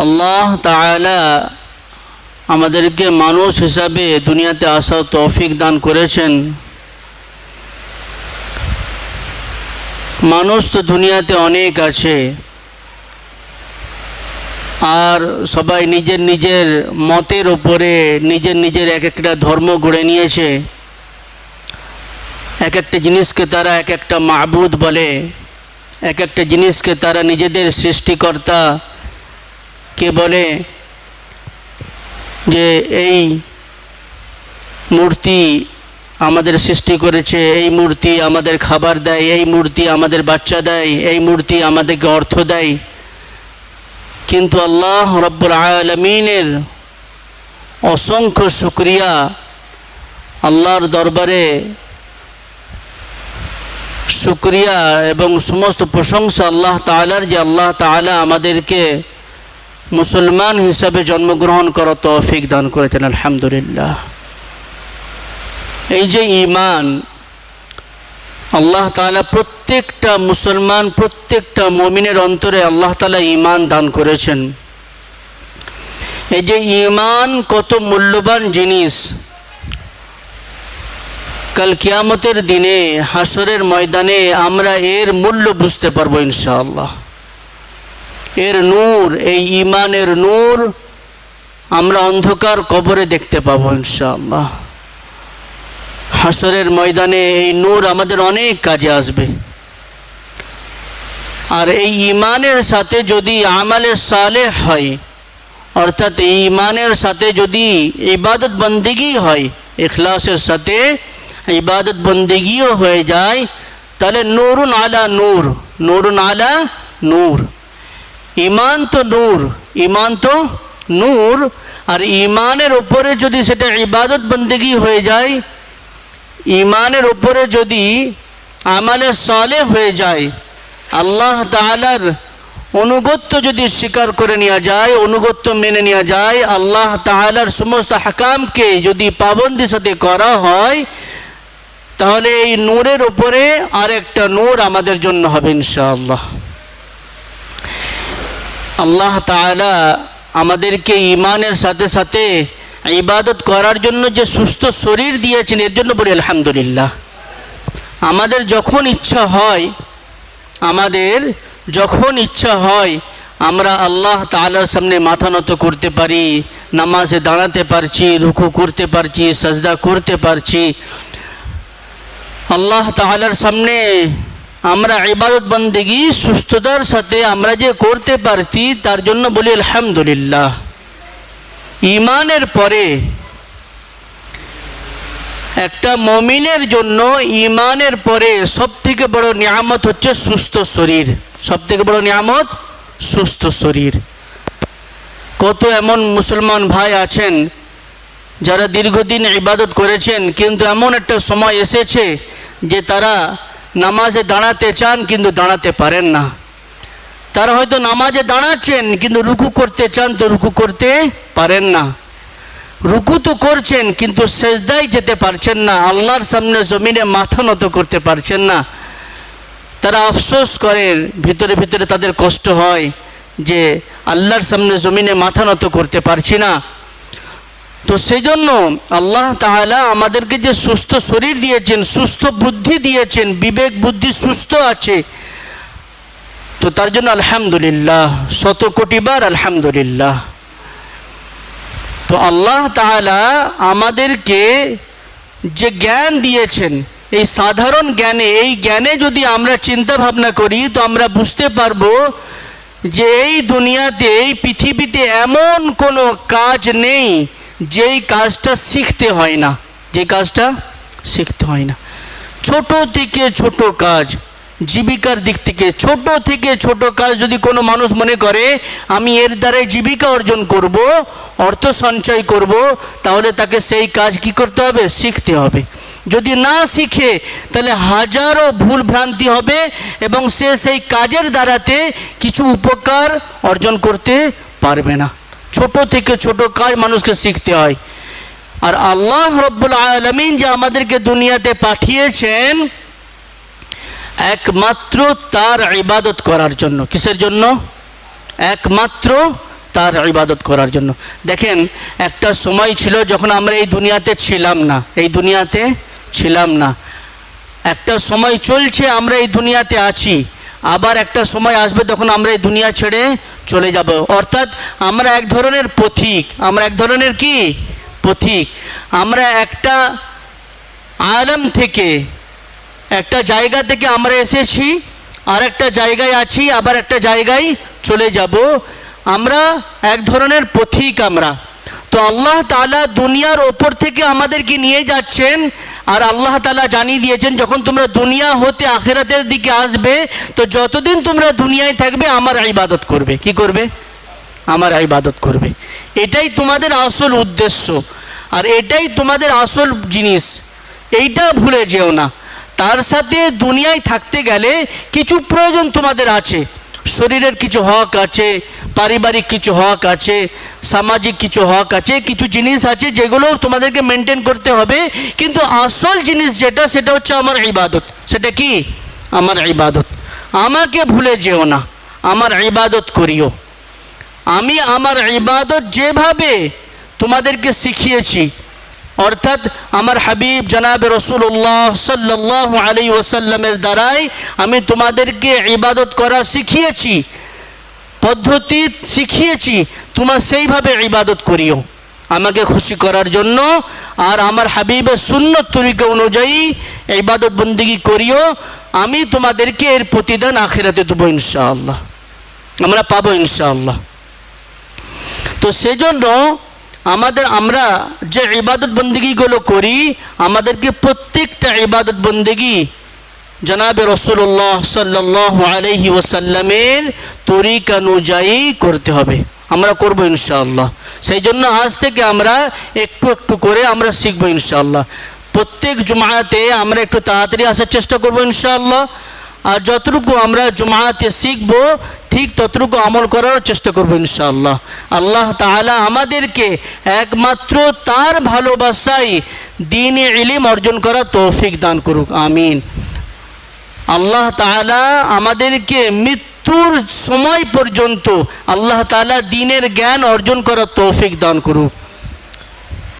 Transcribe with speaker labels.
Speaker 1: আল্লাহ তাআলা আমাদেরকে মানুষ হিসাবে দুনিয়াতে আসার তৌফিক দান করেছেন। মানুষ তো দুনিয়াতে অনেক আছে। আর সবাই নিজের নিজের মতের ওপরে নিজের নিজের এক একটা ধর্ম গড়ে নিয়েছে। এক একটা জিনিসকে তারা এক একটা মাহবুদ বলে এক একটা জিনিসকে তারা নিজেদের সৃষ্টিকর্তা কে বলে যে এই মূর্তি আমাদের সৃষ্টি করেছে, এই মূর্তি আমাদের খাবার দেয়, এই মূর্তি আমাদের বাচ্চা দেয়, এই মূর্তি আমাদেরকে অর্থ দেয়। কিন্তু আল্লাহ রব্বুল আলমিনের অসংখ্য শুক্রিয়া আল্লাহর দরবারে শুক্রিয়া এবং সমস্ত প্রশংসা আল্লাহ তালার যে আল্লাহ তালা আমাদেরকে মুসলমান হিসাবে জন্মগ্রহণ করা তৌফিক দান করেছেন, আলহামদুলিল্লাহ। এই যে ইমান আল্লাহ তালা প্রত্যেকটা মুসলমান, প্রত্যেকটা মমিনের অন্তরে আল্লাহ তালা ইমান দান করেছেন। এই যে ইমান কত মূল্যবান জিনিস। কাল কিয়ামতের দিনে হাসরের ময়দানে আমরা এর মূল্য বুঝতে পারব ইনশাআল্লাহ। এর নূর, এই ইমানের নূর আমরা অন্ধকার কবরে দেখতে পাবো ইনশাআল্লাহ। হাসরের ময়দানে এই নূর আমাদের অনেক কাজে আসবে। আর এই ইমানের সাথে যদি আমালে সালে হয়, অর্থাৎ এই ইমানের সাথে যদি ইবাদত বন্দিগি হয় এখলাসের সাথে ইবাদত বন্দিগিও হয়ে যায়, তাহলে নুরুন আলা নূর, নুরুন আলা নূর। ইমান তো নূর ইমান তো নূর। আর ইমানের উপরে যদি সেটা ইবাদত বন্দিগি হয়ে যায়, ইমানের উপরে যদি আমালে সলে হয়ে যায়, আল্লাহ তালার অনুগত্য যদি স্বীকার করে নেওয়া যায়, অনুগত্য মেনে নেওয়া যায়, আল্লাহ তালার সমস্ত হাকামকে যদি পাবন্দির সাথে করা হয়, তাহলে এই নূরের উপরে আরেকটা নূর আমাদের জন্য হবে ইনশাআল্লাহ। আল্লাহ তালা আমাদেরকে ইমানের সাথে সাথে ইবাদত করার জন্য যে সুস্থ শরীর দিয়েছেন, এর জন্য বলি আলহামদুলিল্লাহ। আমাদের যখন ইচ্ছা হয়, আমাদের যখন ইচ্ছা হয়, আমরা আল্লাহ তালার সামনে মাথা নত করতে পারি, নামাজে দাঁড়াতে পারছি, রুকু করতে পারছি, সাজদা করতে পারছি। আল্লাহ তালার সামনে আমরা ইবাদত বন্দেগি সুস্থতার সাথে আমরা যে করতে পারছি তার জন্য বলি আলহামদুলিল্লাহ। ইমানের পরে একটা মমিনের জন্য ইমানের পরে সব থেকে বড় নিয়ামত হচ্ছে সুস্থ শরীর। সব থেকে বড় নিয়ামত সুস্থ শরীর। কত এমন মুসলমান ভাই আছেন, যারা দীর্ঘদিন ইবাদত করেছেন, কিন্তু এমন একটা সময় এসেছে যে তারা নামাজে দাঁড়াতে চান, কিন্তু দাঁড়াতে পারেন না। তারা হয়তো নামাজে দাঁড়াচ্ছেন, কিন্তু রুকু করতে চান, তো রুকু করতে পারেন না। রুকু তো করছেন, কিন্তু সেজদাই যেতে পারছেন না। আল্লাহর সামনে জমিনে মাথা নত করতে পারছেন না। তারা আফসোস করেন, ভিতরে ভিতরে তাদের কষ্ট হয় যে আল্লাহর সামনে জমিনে মাথা নত করতে পারছি না। তো সেই জন্য আল্লাহ তাহলা আমাদেরকে যে সুস্থ শরীর দিয়েছেন, সুস্থ বুদ্ধি দিয়েছেন, বিবেক বুদ্ধি সুস্থ আছে, তো তার জন্য আলহামদুলিল্লাহ, শত কোটিবার আলহামদুলিল্লাহ। তো আল্লাহ তাহলা আমাদেরকে যে জ্ঞান দিয়েছেন, এই সাধারণ জ্ঞানে, এই জ্ঞানে যদি আমরা চিন্তা ভাবনা করি, তো আমরা বুঝতে পারব যে এই দুনিয়াতে, এই পৃথিবীতে এমন কোনো কাজ নেই যেই কাজটা শিখতে হয় না, যে কাজটা শিখতে হয় না। ছোট থেকে ছোট কাজ, জীবিকার দিক থেকে ছোট থেকে ছোট কাজ যদি কোনো মানুষ মনে করে, আমি এর দ্বারাই জীবিকা অর্জন করব, অর্থ সঞ্চয় করব, তাহলে তাকে সেই কাজ কি করতে হবে? শিখতে হবে। যদি না শিখে, তাহলে হাজারো ভুল ভ্রান্তি হবে এবং সে সেই কাজের দ্বারাতে কিছু উপকার অর্জন করতে পারবে না। ছোট থেকে ছোট কাজ মানুষকে শিখতে হয়। আর আল্লাহ রব্বুল আলমিন যে আমাদেরকে দুনিয়াতে পাঠিয়েছেন, একমাত্র তার ইবাদত করার জন্য। কিসের জন্য? একমাত্র তার ইবাদত করার জন্য। দেখেন, একটা সময় ছিল যখন আমরা এই দুনিয়াতে ছিলাম না। এই দুনিয়াতে ছিলাম না। একটা সময় চলছে, আমরা এই দুনিয়াতে আছি। আবার একটা সময় আসবে তখন আমরা এই দুনিয়া ছেড়ে চলে যাব। অর্থাৎ আমরা এক ধরনের পথিক। আমরা এক ধরনের কি? পথিক। আমরা একটা আলম থেকে, একটা জায়গা থেকে আমরা এসেছি আর একটা জায়গায় আছি, আবার একটা জায়গায় চলে যাব। আমরা এক ধরনের পথিক আমরা। তো আল্লাহ তাআলা দুনিয়ার ওপর থেকে আমাদেরকে নিয়ে যাচ্ছেন আর আল্লাহ তালা জানিয়ে দিয়েছেন, যখন তোমরা দুনিয়া হতে আখেরাতের দিকে আসবে, তো যতদিন তোমরা দুনিয়ায় থাকবে, আমার ইবাদত করবে। কি করবে? আমার ইবাদত করবে। এটাই তোমাদের আসল উদ্দেশ্য। আর এটাই তোমাদের আসল জিনিস। এইটা ভুলে যেও না। তার সাথে দুনিয়ায় থাকতে গেলে কিছু প্রয়োজন তোমাদের আছে। শরীরের কিছু হক আছে, পারিবারিক কিছু হক আছে, সামাজিক কিছু হক আছে, কিছু জিনিস আছে যেগুলো তোমাদেরকে মেনটেন করতে হবে। কিন্তু আসল জিনিস যেটা, সেটা হচ্ছে আমার ইবাদত। সেটা কি? আমার ইবাদত। আমাকে ভুলে যেও না। আমার ইবাদত করিও। আমি আমার ইবাদত যেভাবে তোমাদেরকে শিখিয়েছি অর্থাৎ আমার হাবিব জনাব রসুল্লাহ সাল্লাহ আলী ওসাল্লামের দ্বারাই আমি তোমাদেরকে ইবাদত করা শিখিয়েছি, পদ্ধতি শিখিয়েছি, তোমার সেইভাবে ইবাদত করিও। আমাকে খুশি করার জন্য আর আমার হাবিবের শূন্য তরিকা অনুযায়ী ইবাদত বন্দিগি করিও। আমি তোমাদেরকে এর প্রতিদান আখেরাতে দেবো ইনশাআল্লাহ। আমরা পাবো ইনশাআল্লাহ। তো সেজন্য আমাদের আমরা যে ইবাদত বন্দিগিগুলো করি, আমাদেরকে প্রত্যেকটা ইবাদত বন্দিগি জনাবে রসুল্লাহ সাল্লাহ ওসাল্লামের তরিক অনুযায়ী করতে হবে। আমরা করব ইনশাআল্লাহ। সেই জন্য আজ থেকে আমরা একটু একটু করে আমরা শিখব ইনশাআল্লাহ। প্রত্যেক জুমাতে আমরা একটু তাড়াতাড়ি আসার চেষ্টা করব ইনশাআল্লাহ। আর যতটুকু আমরা জুমাতে শিখব ঠিক ততটুকু আমল করার চেষ্টা করব ইনশাআল্লাহ। আল্লাহ তাহলে আমাদেরকে একমাত্র তার ভালোবাসাই দিন ইলিম অর্জন করা তৌফিক দান করুক, আমিন। আল্লাহ তাআলা আমাদেরকে মৃত্যুর সময় পর্যন্ত আল্লাহ তালা দিনের জ্ঞান অর্জন করার তৌফিক দান করুক।